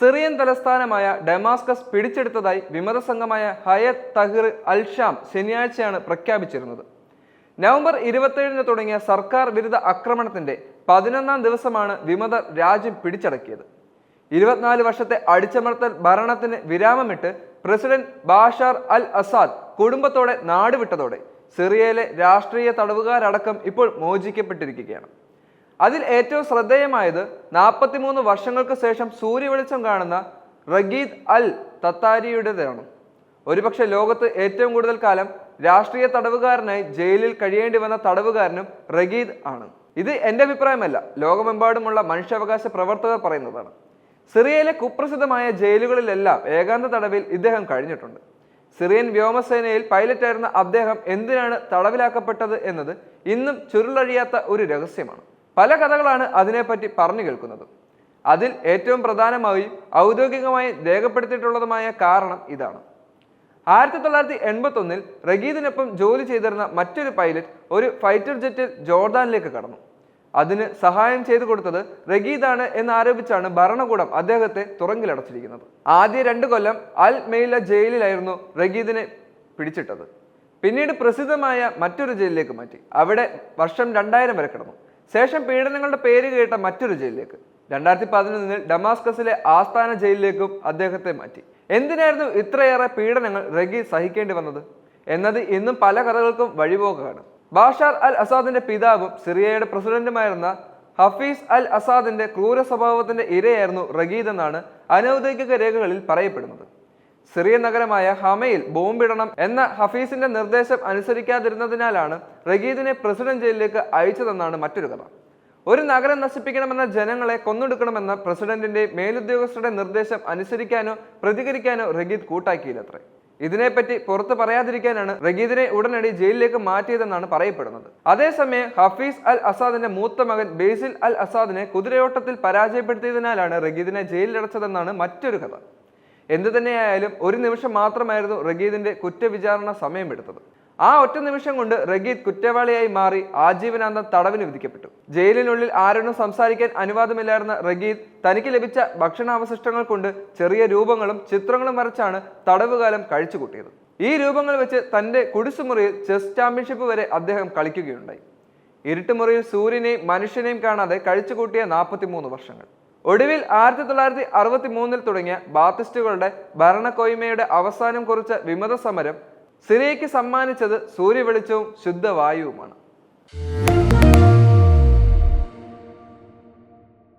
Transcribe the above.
Syrian തലസ്ഥാനമായ Damascus പിടിച്ചെടുത്തതായി വിമത സംഘമായ ഹയത് തഹിർ al-Sham ശനിയാഴ്ചയാണ് പ്രഖ്യാപിച്ചിരുന്നത്. നവംബർ ഇരുപത്തേഴിന് തുടങ്ങിയ സർക്കാർ വിരുദ്ധ ആക്രമണത്തിന്റെ പതിനൊന്നാം ദിവസമാണ് വിമതർ രാജ്യം പിടിച്ചടക്കിയത്. ഇരുപത്തിനാല് വർഷത്തെ അടിച്ചമർത്തൽ ഭരണത്തിന് വിരാമമിട്ട് പ്രസിഡന്റ് ബാഷാർ അൽ അസാദ് കുടുംബത്തോടെ നാടുവിട്ടതോടെ സിറിയയിലെ രാഷ്ട്രീയ തടവുകാരടക്കം ഇപ്പോൾ മോചിക്കപ്പെട്ടിരിക്കുകയാണ്. അതിൽ ഏറ്റവും ശ്രദ്ധേയമായത് നാൽപ്പത്തിമൂന്ന് വർഷങ്ങൾക്ക് ശേഷം സൂര്യവെളിച്ചം കാണുന്ന റഗീദ് അൽ തത്താരിയുടേതാണ്. ഒരുപക്ഷെ ലോകത്ത് ഏറ്റവും കൂടുതൽ കാലം രാഷ്ട്രീയ തടവുകാരനായി ജയിലിൽ കഴിയേണ്ടി വന്ന തടവുകാരനും റഗീദ് ആണ്. ഇത് എന്റെ അഭിപ്രായമല്ല. ലോകമെമ്പാടുമുള്ള മനുഷ്യാവകാശ പ്രവർത്തകർ പറയുന്നതാണ്. സിറിയയിലെ കുപ്രസിദ്ധമായ ജയിലുകളിലെല്ലാം ഏകാന്ത തടവിൽ ഇദ്ദേഹം കഴിഞ്ഞിട്ടുണ്ട്. സിറിയൻ വ്യോമസേനയിൽ പൈലറ്റായിരുന്ന അദ്ദേഹം എന്തിനാണ് തടവിലാക്കപ്പെട്ടത് എന്നത് ഇന്നും ചുരുളഴിയാത്ത ഒരു രഹസ്യമാണ്. പല കഥകളാണ് അതിനെപ്പറ്റി പറഞ്ഞു കേൾക്കുന്നത്. അതിൽ ഏറ്റവും പ്രധാനമായി ഔദ്യോഗികമായി രേഖപ്പെടുത്തിയിട്ടുള്ളതുമായ കാരണം ഇതാണ്. ആയിരത്തി തൊള്ളായിരത്തി എൺപത്തി ഒന്നിൽ റഗീദിനൊപ്പം ജോലി ചെയ്തിരുന്ന മറ്റൊരു പൈലറ്റ് ഒരു ഫൈറ്റർ ജെറ്റിൽ ജോർദാനിലേക്ക് കടന്നു. അതിന് സഹായം ചെയ്തു കൊടുത്തത് റഗീദാണ് എന്നാരോപിച്ചാണ് ഭരണകൂടം അദ്ദേഹത്തെ തുറങ്കിലടച്ചിരിക്കുന്നത്. ആദ്യ രണ്ട് കൊല്ലം അൽ മെയില ജയിലിലായിരുന്നു റഗീദിനെ പിടിച്ചിട്ടത്. പിന്നീട് പ്രസിദ്ധമായ മറ്റൊരു ജയിലിലേക്ക് മാറ്റി. അവിടെ വർഷം രണ്ടായിരം വരെ കിടന്നു. ശേഷം പീഡനങ്ങളുടെ പേര് കേട്ട മറ്റൊരു ജയിലിലേക്ക്. രണ്ടായിരത്തി പതിനൊന്നിൽ ഡമാസ്കസിലെ ആസ്ഥാന ജയിലിലേക്കും അദ്ദേഹത്തെ മാറ്റി. എന്തിനായിരുന്നു ഇത്രയേറെ പീഡനങ്ങൾ റഗി സഹിക്കേണ്ടി വന്നത്? എന്നത് ഇന്നും പല കഥകൾക്കും വഴിപോക്കാണ്. ബാഷാർ അൽ അസാദിന്റെ പിതാവും സിറിയയുടെ പ്രസിഡന്റുമായിരുന്ന ഹഫീസ് അൽ അസാദിന്റെ ക്രൂര സ്വഭാവത്തിന്റെ ഇരയായിരുന്നു റഗീദ് എന്നാണ് അനൗദ്യോഗിക രേഖകളിൽ പറയപ്പെടുന്നത്. സിറിയൻ നഗരമായ ഹമയിൽ ബോംബിടണം എന്ന ഹഫീസിന്റെ നിർദ്ദേശം അനുസരിക്കാതിരുന്നതിനാലാണ് റഗീദിനെ പ്രസിഡന്റ് ജയിലിലേക്ക് അയച്ചതെന്നാണ് മറ്റൊരു കഥ. ഒരു നഗരം നശിപ്പിക്കണമെന്ന ജനങ്ങളെ കൊന്നൊടുക്കണമെന്ന പ്രസിഡന്റിന്റെ മേലുദ്യോഗസ്ഥരുടെ നിർദ്ദേശം അനുസരിക്കാനോ പ്രതികരിക്കാനോ റഗീദ് കൂട്ടാക്കിയില്ലത്രേ. ഇതിനെപ്പറ്റി പുറത്തു പറയാതിരിക്കാനാണ് റഗീദിനെ ഉടനടി ജയിലിലേക്ക് മാറ്റിയതെന്നാണ് പറയപ്പെടുന്നത്. അതേസമയം ഹഫീസ് അൽ അസാദിന്റെ മൂത്ത മകൻ ബേസിൽ അൽ അസാദിനെ കുതിരയോട്ടത്തിൽ പരാജയപ്പെടുത്തിയതിനാലാണ് റഗീദിനെ ജയിലിലടച്ചതെന്നാണ് മറ്റൊരു കഥ. എന്തു തന്നെയായാലും ഒരു നിമിഷം മാത്രമായിരുന്നു റഗീദിന്റെ കുറ്റവിചാരണ സമയമെടുത്തത്. ആ ഒറ്റ നിമിഷം കൊണ്ട് റഗീദ് കുറ്റവാളിയായി മാറി ആജീവനാന്തം തടവിന് വിധിക്കപ്പെട്ടു. ജയിലിനുള്ളിൽ ആരോടും സംസാരിക്കാൻ അനുവാദമില്ലായിരുന്ന റഗീദ് തനിക്ക് ലഭിച്ച ഭക്ഷണാവശിഷ്ടങ്ങൾ കൊണ്ട് ചെറിയ രൂപങ്ങളും ചിത്രങ്ങളും വരച്ചാണ് തടവുകാലം കഴിച്ചുകൂട്ടിയത്. ഈ രൂപങ്ങൾ വെച്ച് തന്റെ കുടിശുമുറിയിൽ ചെസ് ചാമ്പ്യൻഷിപ്പ് വരെ അദ്ദേഹം കളിക്കുകയുണ്ടായി. ഇരുട്ടുമുറിയിൽ സൂര്യനെയും മനുഷ്യനെയും കാണാതെ കഴിച്ചുകൂട്ടിയ നാൽപ്പത്തിമൂന്ന് വർഷങ്ങൾ. ഒടുവിൽ ആയിരത്തി തൊള്ളായിരത്തി അറുപത്തി മൂന്നിൽ തുടങ്ങിയ ബാത്തിസ്റ്റുകളുടെ ഭരണക്കൊയ്മയുടെ അവസാനം കുറിച്ച വിമത സമരം സിറിയയ്ക്ക് സമ്മാനിച്ചത് സൂര്യവെളിച്ചവും ശുദ്ധവായുവുമാണ്.